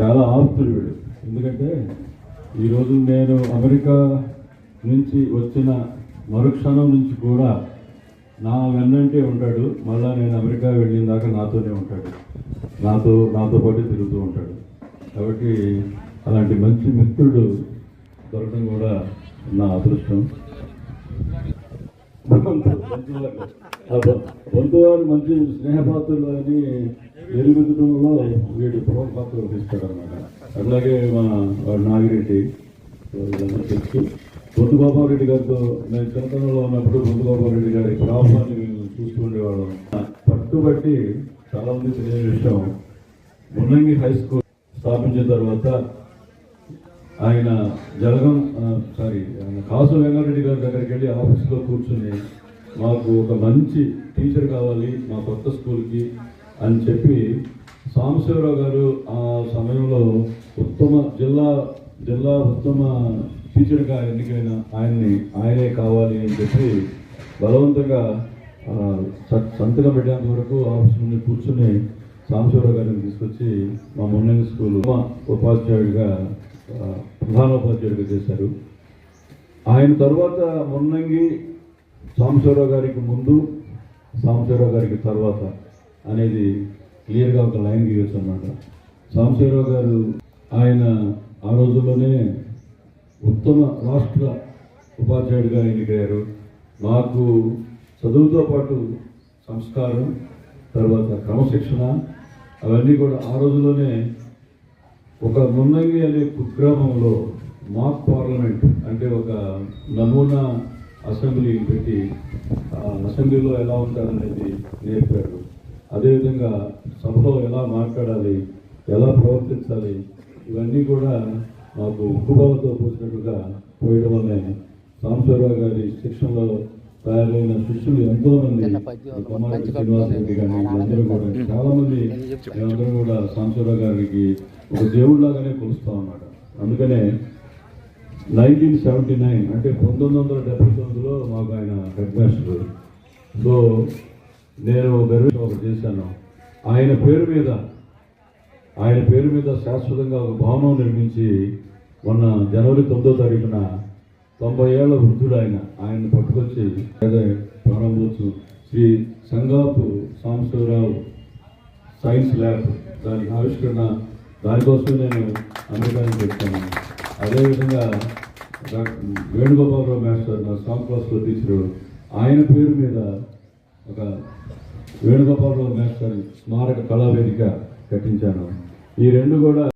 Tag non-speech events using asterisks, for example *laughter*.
చాలా ఆప్తుడు వీడు. ఎందుకంటే ఈరోజు నేను అమెరికా నుంచి వచ్చిన మరుక్షణం నుంచి కూడా నా వెన్నంటే ఉంటాడు. మళ్ళా నేను అమెరికా వెళ్ళిన దాకా నాతోనే ఉంటాడు. నాతో నాతో పాటు తిరుగుతూ ఉంటాడు. కాబట్టి అలాంటి మంచి మిత్రుడు దొరకడం కూడా నా అదృష్టం. *laughs* బంధువారు మంచి స్నేహపాత్రులు అని ఎరుగుదడంలో వీడు ప్రముఖ పాత్ర వహిస్తాడు అనమాట అట్లాగే మా నాగిరెడ్డి తెలుసు బొద్దుగోపాలరెడ్డి గారితో నేను చిన్నతనంలో ఉన్నప్పుడు బొద్దుగోపాలరెడ్డి గారి గ్రామాన్ని మేము చూస్తూ ఉండేవాళ్ళం. పట్టుబట్టి చాలా మంది తెలియని విషయం మున్నంగి హై స్కూల్ స్థాపించిన తర్వాత ఆయన జలగం సారీ ఆయన కాసు వెంగారెడ్డి గారి దగ్గరికి వెళ్ళి ఆఫీస్లో కూర్చుని మాకు ఒక మంచి టీచర్ కావాలి మా కొత్త స్కూల్కి అని చెప్పి సాంబశివరావు గారు ఆ సమయంలో ఉత్తమ జిల్లా జిల్లా ఉత్తమ టీచర్గా ఎన్నికైన ఆయన్ని ఆయనే కావాలి అని చెప్పి బలవంతంగా సంతకం పెట్టేంత వరకు ఆఫీస్ నుండి కూర్చుని సాంబశివరావు గారిని తీసుకొచ్చి మా మున్నంగి స్కూల్ ఉపాధ్యాయుడిగా ప్రధాన ప్రధానోపాధ్యాయుడిగా చేశారు. ఆయన తర్వాత మొన్నంగి సాంబశివరావు గారికి ముందు సాంబశివరావు గారికి తర్వాత అనేది క్లియర్గా ఒక లైన్ గీయచ్చు అన్నమాట సాంబశివరావు గారు ఆయన ఆ రోజుల్లోనే ఉత్తమ రాష్ట్ర ఉపాధ్యాయుడిగా ఎన్నికయ్యారు. నాకు చదువుతో పాటు సంస్కారం తర్వాత క్రమశిక్షణ అవన్నీ కూడా ఆ రోజుల్లోనే ఒక మున్నంగి అనే కుగ్రామంలో మాక్ పార్లమెంట్ అంటే ఒక నమూనా అసెంబ్లీ పెట్టి ఆ అసెంబ్లీలో ఎలా ఉంటారనేది నేర్పారు. అదేవిధంగా సభలో ఎలా మాట్లాడాలి ఎలా ప్రవర్తించాలి ఇవన్నీ కూడా మాకు ఉక్కుబాలతో పోసినట్టుగా పోయడం వల్లే సాంబశివరావు గారి శిక్షణలో తయారైన శిష్యులు ఎంతో మంది కొమ్మారెడ్డి శ్రీనివాసరెడ్డి కానీ వీళ్ళందరూ కూడా చాలా మంది మేమందరం కూడా సాంబశివరావు గారికి ఒక దేవుడిలాగానే కొలుస్తాం అన్నమాట. అందుకనే నైన్టీన్ సెవెంటీ నైన్ అంటే పంతొమ్మిది వందల డెబ్బై తొమ్మిదిలో మాకు ఆయన హెడ్ మాస్టర్. సో నేను గర్వ ఒకటి చేశాను. ఆయన పేరు మీద ఆయన పేరు మీద శాశ్వతంగా ఒక భవనం నిర్మించి మొన్న జనవరి తొమ్మిదో తారీఖున తొంభై ఏళ్ళ వృద్ధుడు ఆయన. ఆయన్ని పట్టుకొచ్చి ప్రారంభోత్సవం శ్రీ సంగాపు సాంబశివరావు సైన్స్ ల్యాబ్ దాని ఆవిష్కరణ దానికోసమే నేను అమెరికాకి పెట్టాను అదేవిధంగా డాక్టర్ వేణుగోపాలరావు మాస్టర్ నా స్టాఫ్ క్లాస్లో టీచరు ఆయన పేరు మీద ఒక వేణుగోపాలరావు మాస్టర్ స్మారక కళావేదిక కట్టించాను. ఈ రెండు కూడా